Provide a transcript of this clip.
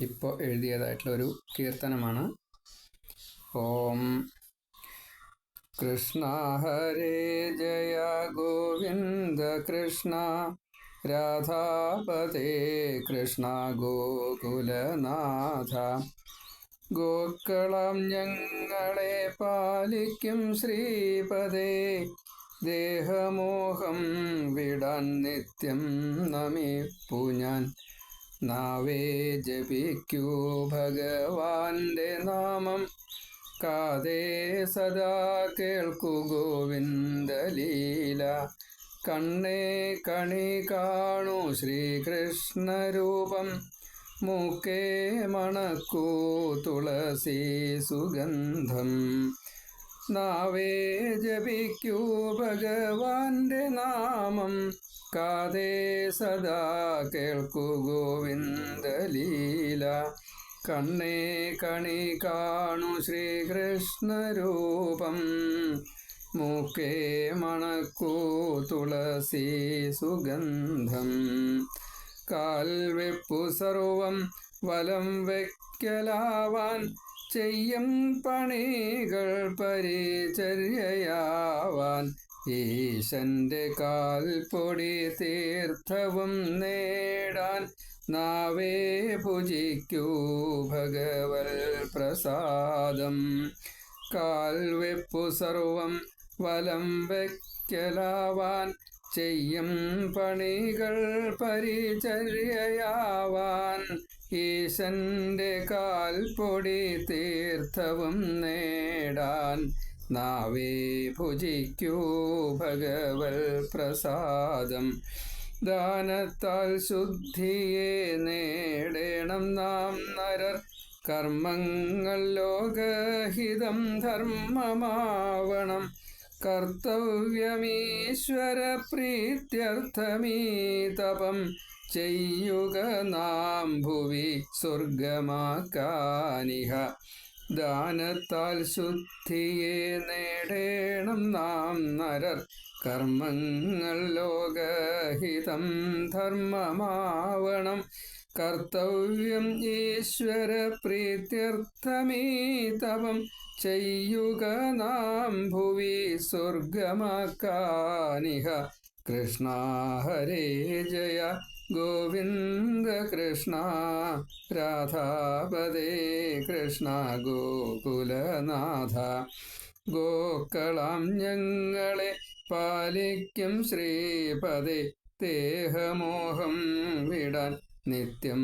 ഇപ്പോൾ എഴുതിയതായിട്ടുള്ള ഒരു കീർത്തനമാണ്. ഓം കൃഷ്ണ ഹരേ ജയ ഗോവിന്ദ കൃഷ്ണ രാധാപതേ കൃഷ്ണ ഗോകുലനാഥ. ഗോക്കളം ഞങ്ങളെ പാലിക്കും ശ്രീപദേ ദേഹമോഹം വിടാൻ നിത്യം നമിപ്പു ഞാൻ. നാവേ ജപിക്കൂ ഭഗവാന്റെ നാമം. കാതേ സദാ കേൾക്കു ഗോവിന്ദലീല കണ്ണേ കണി കാണൂ ശ്രീകൃഷ്ണരൂപം മൂക്കേ മണക്കൂ തുളസി സുഗന്ധം. നാവേ ജപിക്കൂ ഭഗവാന്റെ നാമം. കാതേ സദാ കേൾക്കൂ ഗോവിന്ദലീല കണ്ണേ കണി കാണു ശ്രീകൃഷ്ണരൂപം. മൂക്കേ മണക്കൂ തുളസി സുഗന്ധം. കാൽവെപ്പു സർവം വലം വയ്ക്കലാവാൻ ചെയ്യും പണികൾ പരിചര്യയാവാൻ ഈശന്റെ കാൽപ്പൊടി തീർത്ഥവും നേടാൻ നാവേ പൂജിക്കൂ ഭഗവൽ പ്രസാദം കാൽവെപ്പു സർവം വലം വയ്ക്കലാവാൻ ചെയ്യും പണികൾ പരിചര്യയാവാൻ ഈശന്റെ കാൽപ്പൊടി തീർത്ഥവും നേടാൻ നാവേ ഭുജിക്കൂ ഭഗവൽ പ്രസാദം. ദാനത്താൽ ശുദ്ധിയെ നേടണം നാം നരർ. കർമ്മങ്ങൾ ലോകഹിതം ധർമ്മമാവണം. കർത്തവ്യമീശ്വര പ്രീത്യർത്ഥമീതപം ചെയ്യുക നാം ഭുവി സ്വർഗമാക്കാനിഹ. ദാനത്താൽ ശുദ്ധിയെ നേടേണം നാം നരർ. കർമ്മങ്ങൾ ലോകഹിതം ധർമ്മമാവണം. കർത്തവ്യം ഈശ്വര പ്രീത്യർത്ഥമേതവം ചെയ്യുക നാം ഭുവി സ്വർഗമാക്കാനിഹ. കൃഷ്ണ ഹരേ ജയ. ഗോവിന്ദ കൃഷ്ണ. രാധാപദേ കൃഷ്ണ. ഗോകുലനാഥ. ഗോക്കളം ഞങ്ങളെ പാലിക്കും ശ്രീപദേ. ദേഹമോഹം വിടാൻ നിത്യം